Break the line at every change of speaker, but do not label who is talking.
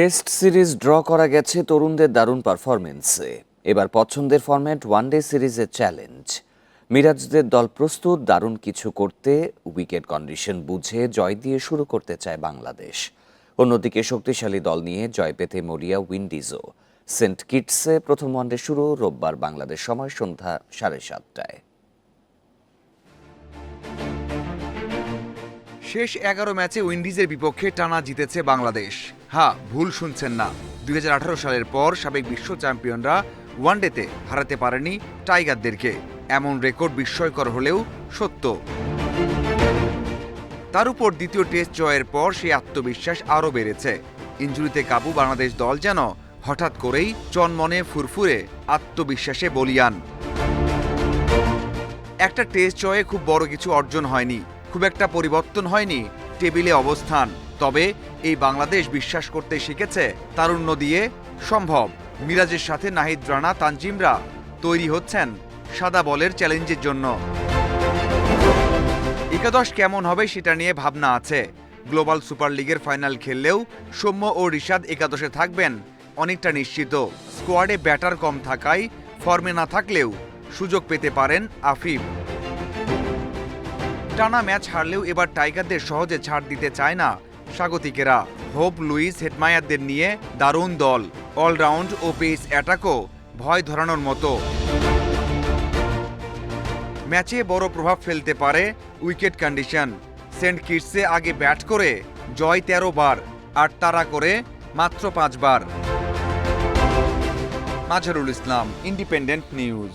Test series draw করা গেছে তরুণদের দারুণ পারফরমেন্সে এবার পছন্দের ফরম্যাট ওয়ানডে সিরিজের চ্যালেঞ্জ। মিরাজদের দল প্রস্তুত, দারুণ কিছু করতে, উইকেট কন্ডিশন বুঝে জয় দিয়ে শুরু করতে চায় বাংলাদেশ। অন্যদিকে শক্তিশালী দল নিয়ে জয় পেতে মরিয়া উইন্ডিজও। সেন্ট কিটসে প্রথম ওয়ানডে শুরু রোববার বাংলাদেশ সময় সন্ধ্যা সাড়ে সাতটায়।
শেষ এগারো ম্যাচে উইন্ডিজের বিপক্ষে টানা জিতেছে বাংলাদেশ। হ্যাঁ ভুল শুনছেন না। দুই হাজার আঠারো সালের পর সাবেক বিশ্ব চ্যাম্পিয়নরা ওয়ানডেতে হারাতে পারেনি টাইগারদেরকে। এমন রেকর্ড বিস্ময়কর হলেও সত্য। তার উপর দ্বিতীয় টেস্ট জয়ের পর সেই আত্মবিশ্বাস আরও বেড়েছে। ইঞ্জুরিতে কাবু বাংলাদেশ দল যেন হঠাৎ করেই চনমনে ফুরফুরে আত্মবিশ্বাসে বলিয়ান। একটা টেস্ট জয়ে খুব বড় কিছু অর্জন হয়নি। খুব একটা পরিবর্তন হয়নি টেবিলে অবস্থান। তবে এই বাংলাদেশ বিশ্বাস করতে শিখেছে তারুণ্য দিয়ে সম্ভব। মিরাজের সাথে নাহিদ রানা তানজিমরা তৈরি হচ্ছেন সাদা বলের চ্যালেঞ্জের জন্য। একাদশ কেমন হবে সেটা নিয়ে ভাবনা আছে। গ্লোবাল সুপার লিগের ফাইনাল খেললেও সৌম্য ও রিশাদ একাদশে থাকবেন অনেকটা নিশ্চিত। স্কোয়াডে ব্যাটার কম থাকায় ফর্মে না থাকলেও সুযোগ পেতে পারেন আফিফ। টানা ম্যাচ হারলেও এবার টাইগারদের সহজে ছাড় দিতে চায় না স্বাগতিকেরা। হোপ, লুইস, হেডমায়ারদের নিয়ে দারুণ দল, অলরাউন্ড ও পেস অ্যাটাকও ভয় ধরানোর মতো। ম্যাচে বড় প্রভাব ফেলতে পারে উইকেট কন্ডিশন। সেন্ট কিটসে আগে ব্যাট করে জয় তেরো বার, আর তারা করে মাত্র পাঁচবার মাজহারুল ইসলাম, ইন্ডিপেন্ডেন্ট নিউজ।